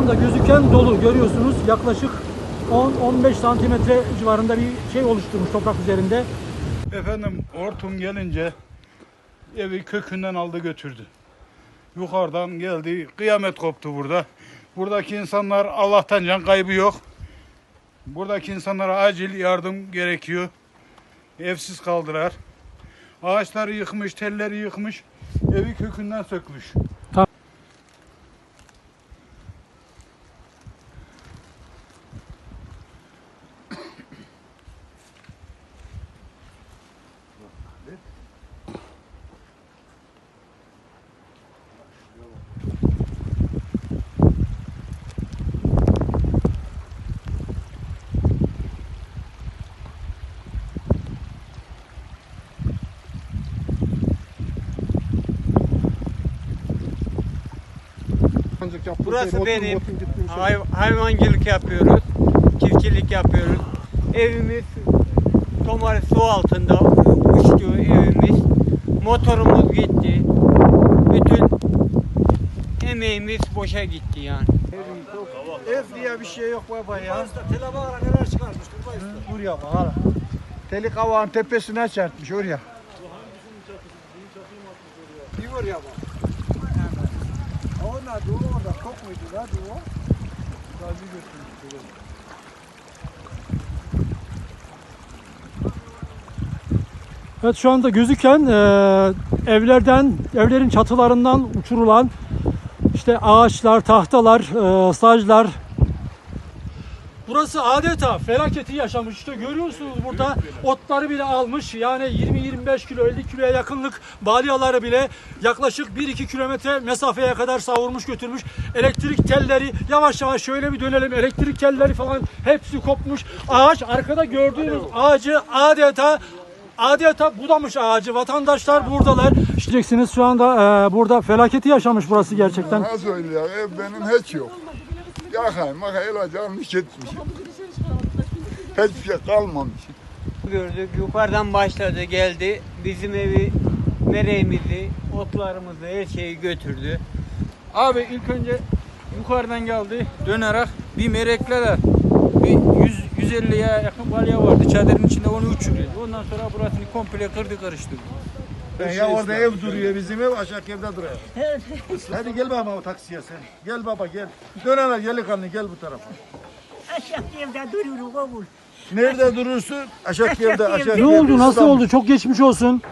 anda gözüken dolu görüyorsunuz. Yaklaşık 10-15 santimetre civarında bir şey oluşturmuş toprak üzerinde. Efendim hortum gelince evi kökünden aldı götürdü. Yukarıdan geldi kıyamet koptu burada. Buradaki insanlar Allah'tan can kaybı yok. Buradaki insanlara acil yardım gerekiyor. Evsiz kaldılar. Ağaçları yıkmış, telleri yıkmış. Evi kökünden sökmüş. Burası benim. Hay- hayvancılık yapıyoruz. Çiftçilik yapıyoruz. Evimiz Tomar su altında uçtu evimiz. Motorumuz gitti. Bütün emeğimiz boşa gitti yani. Ev diye bir şey yok baba ya. Tele bağıra neler çıkarmış Buraya bak hala. Teli kavağın tepesine çarpmış oraya. Bir oraya bak. O orada çok muydu la o? Gazi. Evet şu anda gözüken e, evlerden, evlerin çatılarından uçurulan işte ağaçlar, tahtalar, e, saclar. Burası adeta felaketi yaşamış. İşte görüyorsunuz burada otları bile almış. Yani 20-25 kilo, 50 kiloya yakınlık balyaları bile yaklaşık 1-2 kilometre mesafeye kadar savurmuş götürmüş. Elektrik telleri yavaş yavaş şöyle bir dönelim. Elektrik telleri falan hepsi kopmuş. Ağaç arkada gördüğünüz ağacı adeta adeta budamış ağacı. Vatandaşlar buradalar. İşleyeceksiniz şu anda e, burada felaketi yaşamış burası gerçekten. Nasıl öyle ya? Ev benim hiç yok. Yakayım makayım ilacı almış gitmiş. Hiçbir şey kalmamış. Gördük yukarıdan başladı geldi. Bizim evi mereğimizi, otlarımızı her şeyi götürdü. Abi ilk önce yukarıdan geldi dönerek bir merekler bir 100 150'ye yakın balya vardı çadırın içinde onu uçuruyordu. Ondan sonra burasını komple kırdı karıştırdı. Ya orada ev duruyor bizim ev aşağı evde duruyor. Hadi gel baba o taksiye sen. Gel baba gel. Dön ana gel kanlı gel bu tarafa. Aşağı evde duruyoruz oğul. Nerede durursun? Aşağı evde aşağı Ne oldu? Nasıl oldu? Çok geçmiş olsun.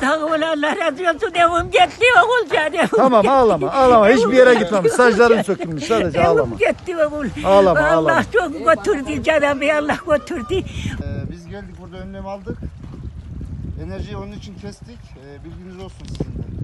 Sağ ol Allah razı olsun evim gitti oğul canım. Tamam ağlama ağlama hiçbir yere gitmemiş. Saçların sökülmüş sadece ağlama. Evim gitti oğul. Ağlama, Allah ağlama. çok götürdü canım Allah götürdü. Ee, biz geldik burada önlem aldık. Enerjiyi onun için kestik. Ee, bilginiz olsun sizin de.